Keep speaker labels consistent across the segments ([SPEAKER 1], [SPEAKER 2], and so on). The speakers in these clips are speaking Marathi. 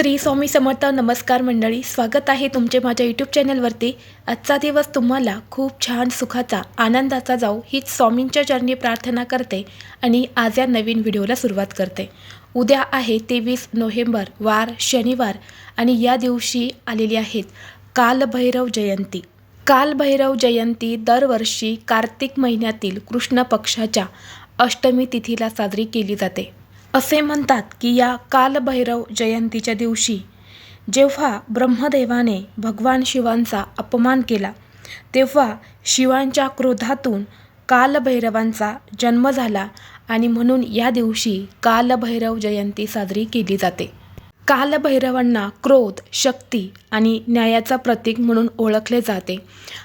[SPEAKER 1] श्री स्वामी समर्थ नमस्कार मंडळी स्वागत आहे तुमचे माझ्या यूट्यूब चॅनलवरती आजचा दिवस तुम्हाला खूप छान सुखाचा आनंदाचा जाऊ हीच स्वामींच्या चरणी प्रार्थना करते आणि आज या नवीन व्हिडिओला सुरुवात करते. उद्या आहे तेवीस नोव्हेंबर वार शनिवार आणि या दिवशी आलेली आहेत कालभैरव जयंती. कालभैरव जयंती दरवर्षी कार्तिक महिन्यातील कृष्ण पक्षाच्या अष्टमी तिथीला साजरी केली जाते. असे म्हणतात की या कालभैरव जयंतीच्या दिवशी जेव्हा ब्रह्मदेवाने भगवान शिवांचा अपमान केला तेव्हा शिवांच्या क्रोधातून कालभैरवांचा जन्म झाला आणि म्हणून या दिवशी कालभैरव जयंती साजरी केली जाते. कालभैरवांना क्रोध शक्ती आणि न्यायाचा प्रतीक म्हणून ओळखले जाते.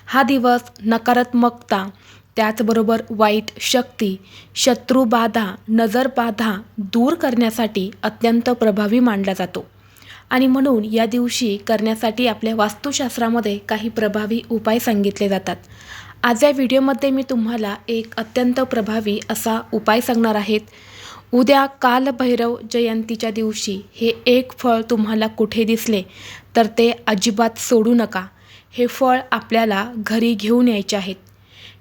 [SPEAKER 1] हा दिवस नकारात्मकता त्याचबरोबर वाईट शक्ती शत्रुबाधा नजरबाधा दूर करण्यासाठी अत्यंत प्रभावी मानला जातो. आणि म्हणून या दिवशी करण्यासाठी आपल्या वास्तुशास्त्रामध्ये काही प्रभावी उपाय सांगितले जातात. आज या व्हिडिओमध्ये मी तुम्हाला एक अत्यंत प्रभावी असा उपाय सांगणार आहेत उद्या कालभैरव जयंतीच्या दिवशी हे एक फळ तुम्हाला कुठे दिसले तर ते अजिबात सोडू नका. हे फळ आपल्याला घरी घेऊन यायचे आहेत.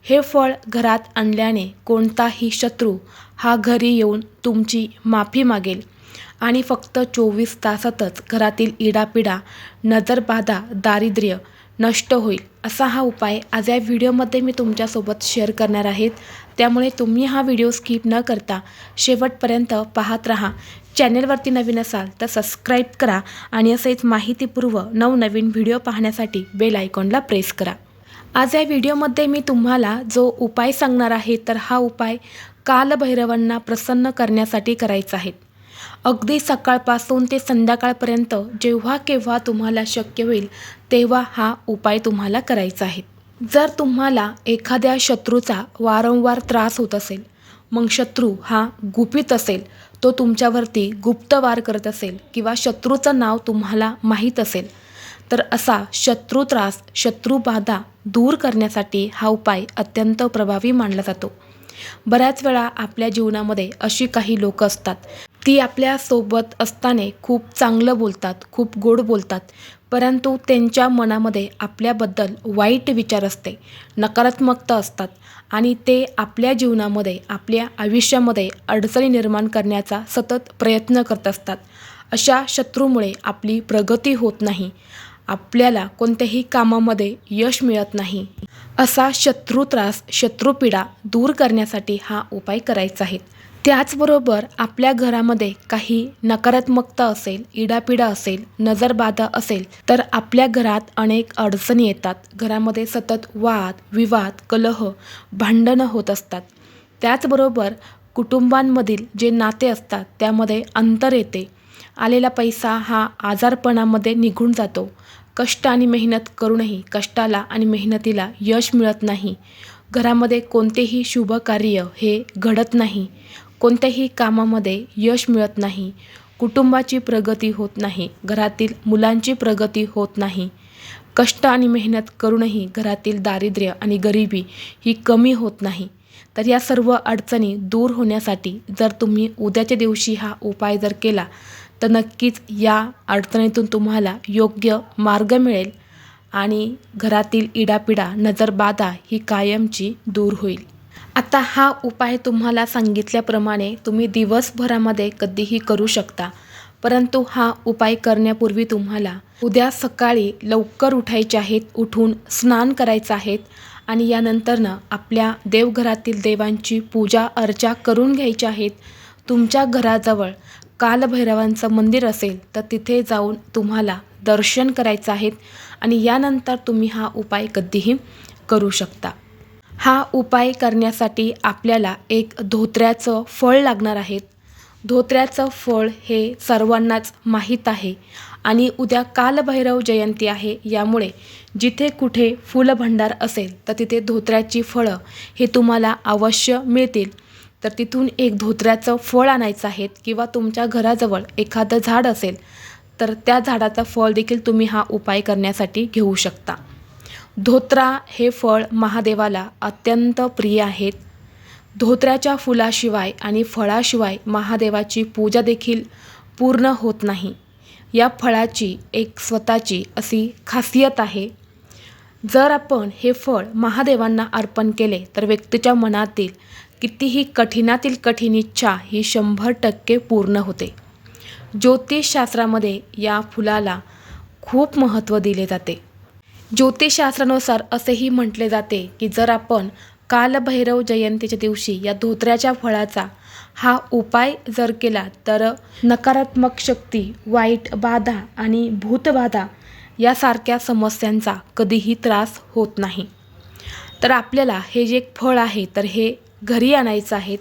[SPEAKER 1] हे फळ घरात आणल्याने कोणताही शत्रू हा घरी येऊन तुमची माफी मागेल. आणि फक्त चोवीस तासातच घरातील इडापिडा नजरबाधा दारिद्र्य नष्ट होईल असा हा उपाय आज या व्हिडिओमध्ये मी तुमच्यासोबत शेअर करणार आहेत त्यामुळे तुम्ही हा व्हिडिओ स्किप न करता शेवटपर्यंत पाहत राहा. चॅनेलवरती नवीन असाल तर सबस्क्राईब करा आणि असेच माहितीपूर्व नवनवीन व्हिडिओ पाहण्यासाठी बेल आयकॉनला प्रेस करा. आज या व्हिडिओमध्ये मी तुम्हाला जो उपाय सांगणार आहे तर हा उपाय कालभैरवांना प्रसन्न करण्यासाठी करायचा आहे. अगदी सकाळपासून ते संध्याकाळपर्यंत जेव्हा केव्हा तुम्हाला शक्य होईल तेव्हा हा उपाय तुम्हाला करायचा आहे. जर तुम्हाला एखाद्या शत्रूचा वारंवार त्रास होत असेल मग शत्रू हा गुपित असेल तो तुमच्यावरती गुप्तवार करत असेल किंवा शत्रूचं नाव तुम्हाला माहीत असेल तर असा शत्रू त्रास शत्रुबाधा दूर करण्यासाठी हा उपाय अत्यंत प्रभावी मानला जातो. बऱ्याच वेळा आपल्या जीवनामध्ये अशी काही लोक असतात. ती आपल्यासोबत असताना खूप चांगलं बोलतात खूप गोड बोलतात परंतु त्यांच्या मनामध्ये आपल्याबद्दल वाईट विचार असते नकारात्मकता असतात आणि ते आपल्या जीवनामध्ये आपल्या आयुष्यामध्ये अडचणी निर्माण करण्याचा सतत प्रयत्न करत असतात. अशा शत्रूमुळे आपली प्रगती होत नाही. आपल्याला कोणत्याही कामामध्ये यश मिळत नाही. असा शत्रू त्रास शत्रुपीडा दूर करण्यासाठी हा उपाय करायचा आहे. त्याचबरोबर आपल्या घरामध्ये काही नकारात्मकता असेल इडापिडा असेल नजरबाधा असेल तर आपल्या घरात अनेक अडचणी येतात. घरामध्ये सतत वाद विवाद कलह भांडणं होत असतात. त्याचबरोबर कुटुंबांमधील जे नाते असतात त्यामध्ये अंतर येते. आलेला पैसा हा आजारपणामध्ये निघून जातो. कष्ट आणि मेहनत करूनही कष्टाला आणि मेहनतीला यश मिळत नाही. घरामध्ये कोणतेही शुभ कार्य हे घडत नाही. कोणत्याही कामामध्ये यश मिळत नाही. कुटुंबाची प्रगती होत नाही. घरातील मुलांची प्रगती होत नाही. कष्ट आणि मेहनत करूनही घरातील दारिद्र्य आणि गरिबी ही कमी होत नाही. तर या सर्व अडचणी दूर होण्यासाठी जर तुम्ही उद्याच्या दिवशी हा उपाय जर केला तर नक्कीच या अडचणीतून तुम्हाला योग्य मार्ग मिळेल आणि घरातील इडापिडा नजरबाधा ही कायमची दूर होईल. आता हा उपाय तुम्हाला सांगितल्याप्रमाणे तुम्ही दिवसभरामध्ये कधीही करू शकता परंतु हा उपाय करण्यापूर्वी तुम्हाला उद्या सकाळी लवकर उठायचे आहेत उठून स्नान करायचं आहेत आणि यानंतरनं आपल्या देवघरातील देवांची पूजा अर्चा करून घ्यायची आहेत. तुमच्या घराजवळ कालभैरवांचं मंदिर असेल तर तिथे जाऊन तुम्हाला दर्शन करायचं आहेत आणि यानंतर तुम्ही हा उपाय कधीही करू शकता. हा उपाय करण्यासाठी आपल्याला एक धोत्र्याचं फळ लागणार आहेत धोत्र्याचं फळ हे सर्वांनाच माहीत आहे आणि उद्या कालभैरव जयंती आहे यामुळे जिथे कुठे फुलभंडार असेल तर तिथे धोत्र्याची फळं हे तुम्हाला अवश्य मिळतील. तर तिथून एक धोत्र्याचं फळ आणायचं आहे किंवा तुमच्या घराजवळ एखादं झाड असेल तर त्या झाडाचं फळ देखील तुम्ही हा उपाय करण्यासाठी घेऊ शकता. धोत्रा हे फळ महादेवाला अत्यंत प्रिय आहेत. धोत्र्याच्या फुलाशिवाय आणि फळाशिवाय महादेवाची पूजा देखील पूर्ण होत नाही. या फळाची एक स्वतःची अशी खासियत आहे. जर आपण हे फळ महादेवांना अर्पण केले तर व्यक्तीच्या मनातील कितीही कठीणातील कठीण इच्छा ही शंभर टक्के पूर्ण होते. ज्योतिषशास्त्रामध्ये या फुलाला खूप महत्त्व दिले जाते. ज्योतिषशास्त्रानुसार असेही म्हटले जाते की जर आपण कालभैरव जयंतीच्या दिवशी या धोत्र्याच्या फळाचा हा उपाय जर केला तर नकारात्मक शक्ती वाईट बाधा आणि भूतबाधा यासारख्या समस्यांचा कधीही त्रास होत नाही. तर आपल्याला हे जे फळ आहे तर हे घरी आणायचं आहेत.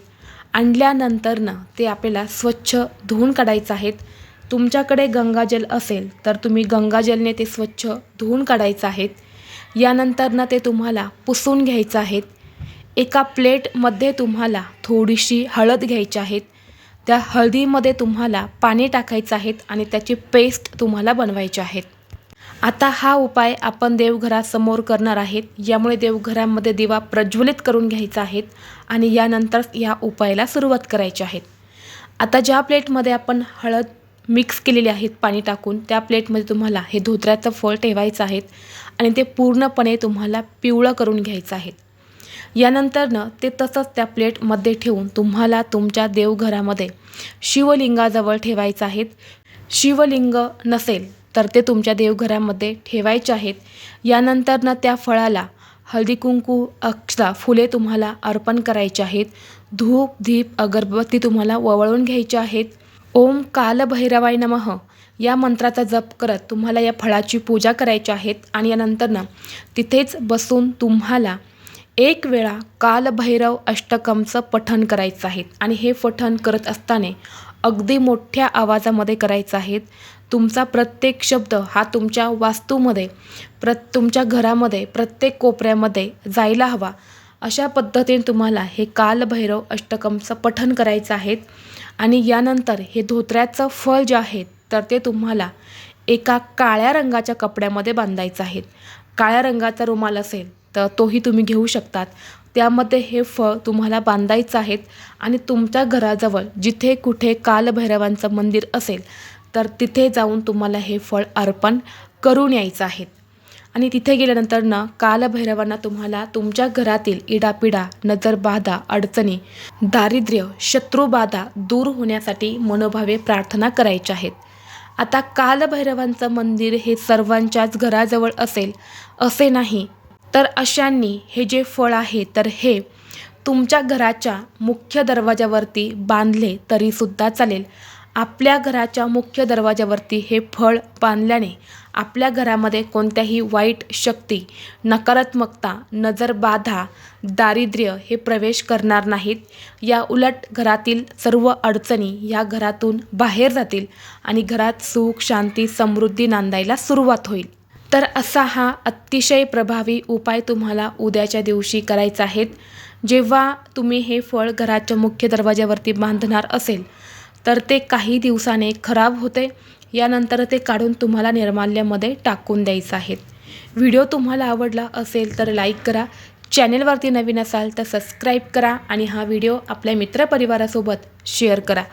[SPEAKER 1] आणल्यानंतरनं ते आपल्याला स्वच्छ धुवून काढायचं आहेत. तुमच्याकडे गंगाजल असेल तर तुम्ही गंगाजलने ते स्वच्छ धुवून काढायचं आहेत. यानंतरनं ते तुम्हाला पुसून घ्यायचं आहेत. एका प्लेटमध्ये तुम्हाला थोडीशी हळद घ्यायची आहेत. त्या हळदीमध्ये तुम्हाला पाणी टाकायचं आहेत आणि त्याची पेस्ट तुम्हाला बनवायची आहेत. आता हा उपाय आपण देवघरासमोर करणार आहेत. यामुळे देवघरामध्ये दिवा प्रज्वलित करून घ्यायचा आहेत आणि यानंतर या उपायाला सुरुवात करायची आहेत. आता ज्या प्लेटमध्ये आपण हळद मिक्स केलेली आहेत पाणी टाकून त्या प्लेटमध्ये तुम्हाला हे धोत्र्याचं फळ ठेवायचं आहेत आणि ते पूर्णपणे तुम्हाला पिवळं करून घ्यायचं आहे यानंतरनं ते तसंच त्या प्लेटमध्ये ठेवून तुम्हाला तुमच्या देवघरामध्ये शिवलिंगाजवळ ठेवायचं आहेत. शिवलिंग नसेल तर ते तुमच्या देवघरामध्ये ठेवायचे आहेत. यानंतरनं त्या फळाला हळदी कुंकू अक्षता फुले तुम्हाला अर्पण करायचे आहेत. धूप धीप अगरबत्ती तुम्हाला ववळून घ्यायच्या आहेत. ओम कालभैरवाय नमः. या मंत्राचा जप करत तुम्हाला या फळाची पूजा करायची आहेत आणि यानंतरनं तिथेच बसून तुम्हाला एक वेळा कालभैरव अष्टकमचं पठण करायचं आहे. आणि हे पठण करत असताना अगदी मोठ्या आवाजामध्ये करायचं आहे. तुमचा प्रत्येक शब्द हा तुमच्या वास्तूमध्ये प्र तुमच्या घरामध्ये प्रत्येक कोपऱ्यामध्ये जायला हवा. अशा पद्धतीने तुम्हाला हे कालभैरव अष्टकमचं पठण करायचं आहे आणि यानंतर हे धोत्र्याचं फळ जे आहे तर ते तुम्हाला एका काळ्या रंगाच्या कपड्यामध्ये बांधायचं आहे. काळ्या रंगाचा रुमाल असेल तर तोही तुम्ही घेऊ शकतात. त्यामध्ये हे फळ तुम्हाला बांधायचं आहेत आणि तुमच्या घराजवळ जिथे कुठे कालभैरवांचं मंदिर असेल तर तिथे जाऊन तुम्हाला हे फळ अर्पण करून यायचं आहे. आणि तिथे गेल्यानंतर ना कालभैरवांना तुम्हाला तुमच्या घरातील इडापिडा नजरबाधा अडचणी दारिद्र्य शत्रुबाधा दूर होण्यासाठी मनोभावे प्रार्थना करायच्या आहेत. आता कालभैरवांचं मंदिर हे सर्वांच्याच घराजवळ असेल असे नाही. तर अशांनी हे जे फळ आहे तर हे तुमच्या घराच्या मुख्य दरवाजावरती बांधले तरीसुद्धा चालेल. आपल्या घराच्या मुख्य दरवाजावरती हे फळ बांधल्याने आपल्या घरामध्ये कोणत्याही वाईट शक्ती नकारात्मकता नजरबाधा दारिद्र्य हे प्रवेश करणार नाहीत. या उलट घरातील सर्व अडचणी या घरातून बाहेर जातील आणि घरात सुख शांती समृद्धी नांदायला सुरुवात होईल. तर असा हा अतिशय प्रभावी उपाय तुम्हाला उद्याच्या दिवशी करायचा आहे. जेव्हा तुम्ही हे फळ घराच्या मुख्य दरवाजावरती बांधणार असेल तर ते काही दिवसाने खराब होते. यानंतर ते काढून तुम्हाला निर्माल्यामध्ये टाकून द्यायचं आहेत व्हिडिओ तुम्हाला आवडला असेल तर लाईक करा. चॅनेलवरती नवीन असाल तर सबस्क्राईब करा आणि हा व्हिडिओ आपल्या मित्रपरिवारासोबत शेअर करा.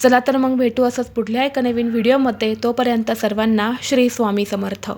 [SPEAKER 1] चला तर मग भेटू असंच पुढल्या एका नवीन व्हिडिओमध्ये. तोपर्यंत सर्वांना श्री स्वामी समर्थ.